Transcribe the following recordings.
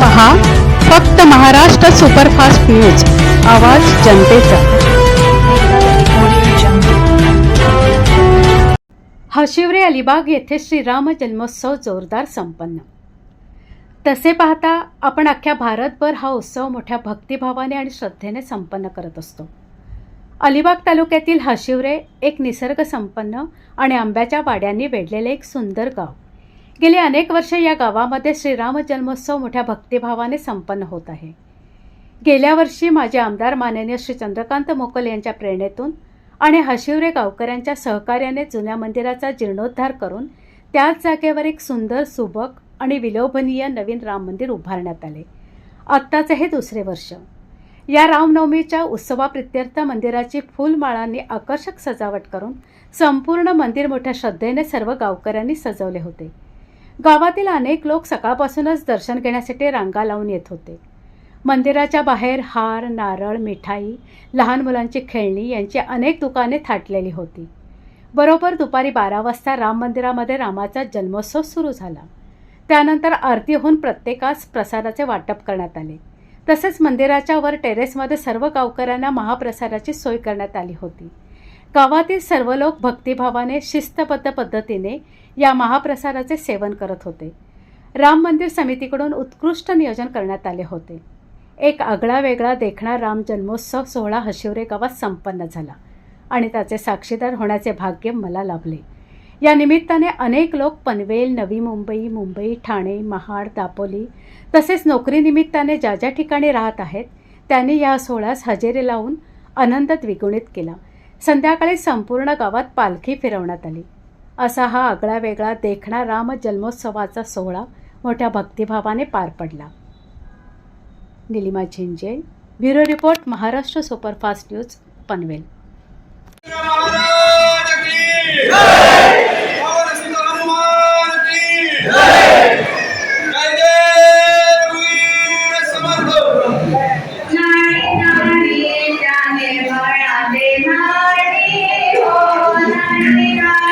पहा फक्त Maharashtra superfast news आवाज जनतेचा. हशिवरे अलिबाग येथे श्रीराम जन्मोत्सव जोरदार संपन्न. तसे पाहता आपण अख्ख्या भारतभर हा उत्सव मोठ्या भक्तिभावाने आणि श्रद्धेने संपन्न करत असतो. अलिबाग तालुक्यातील हशिवरे एक निसर्ग संपन्न आणि आंब्याच्या वाड्यांनी वेढलेले एक सुंदर गाव. गेली अनेक वर्षे या गावामध्ये श्रीराम जन्मोत्सव मोठ्या भक्तिभावाने संपन्न होत आहे. गेल्या वर्षी माझे आमदार माननीय श्री चंद्रकांत मोकल यांच्या प्रेरणेतून आणि हशिवरे गावकऱ्यांच्या सहकार्याने जुन्या मंदिराचा जीर्णोद्धार करून त्याच जागेवर एक सुंदर सुबक आणि विलोभनीय नवीन राम मंदिर उभारण्यात आले. आत्ताचे हे दुसरे वर्ष. या रामनवमीच्या उत्सवाप्रित्यर्थ मंदिराची फुलमाळांनी आकर्षक सजावट करून संपूर्ण मंदिर मोठ्या श्रद्धेने सर्व गावकऱ्यांनी सजवले होते. गावातील अनेक लोक सकाळपासूनच दर्शन घेण्यासाठी रांगा लावून येत होते. मंदिराच्या बाहेर हार नारळ मिठाई लहान मुलांची खेळणी यांची अनेक दुकाने थाटलेली होती. बरोबर दुपारी बारा वाजता राम मंदिरामध्ये रामाचा जन्मोत्सव सुरू झाला. त्यानंतर आरती होऊन प्रत्येकास प्रसादाचे वाटप करण्यात आले. तसेच मंदिराच्या वर टेरेसमध्ये सर्व गावकऱ्यांना महाप्रसादाची सोय करण्यात आली होती. गावातील सर्व लोक भक्तिभावाने शिस्तबद्ध पद्धतीने या महाप्रसादाचे सेवन करत होते. राम मंदिर समितीकडून उत्कृष्ट नियोजन करण्यात आले होते. एक आगळा वेगळा देखणा राम जन्मोत्सव सोहळा हशिवरे गावात संपन्न झाला आणि त्याचे साक्षीदार होण्याचे भाग्य मला लाभले. या निमित्ताने अनेक लोक पनवेल नवी मुंबई मुंबई ठाणे महाड दापोली तसेच नोकरीनिमित्ताने ज्या ज्या ठिकाणी राहत आहेत त्यांनी या सोहळ्यास हजेरी लावून आनंद द्विगुणित केला. संध्याकाळी संपूर्ण गावात पालखी फिरवण्यात आली. असा हा आगळा वेगळा देखणा राम जन्मोत्सवाचा सोहळा मोठ्या भक्तिभावाने पार पडला Nilima Zinje bureau report Maharashtra superfast news Panvel Thank you.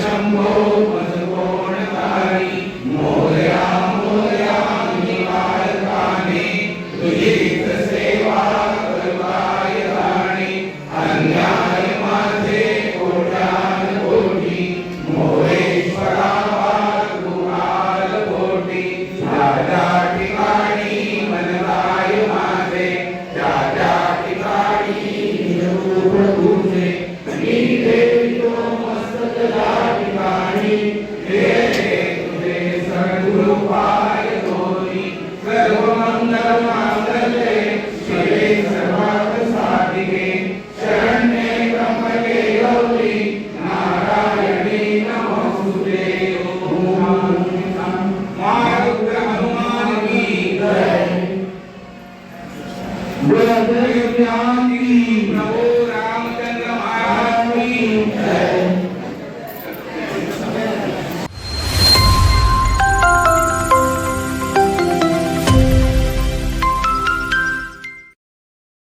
I'm moment.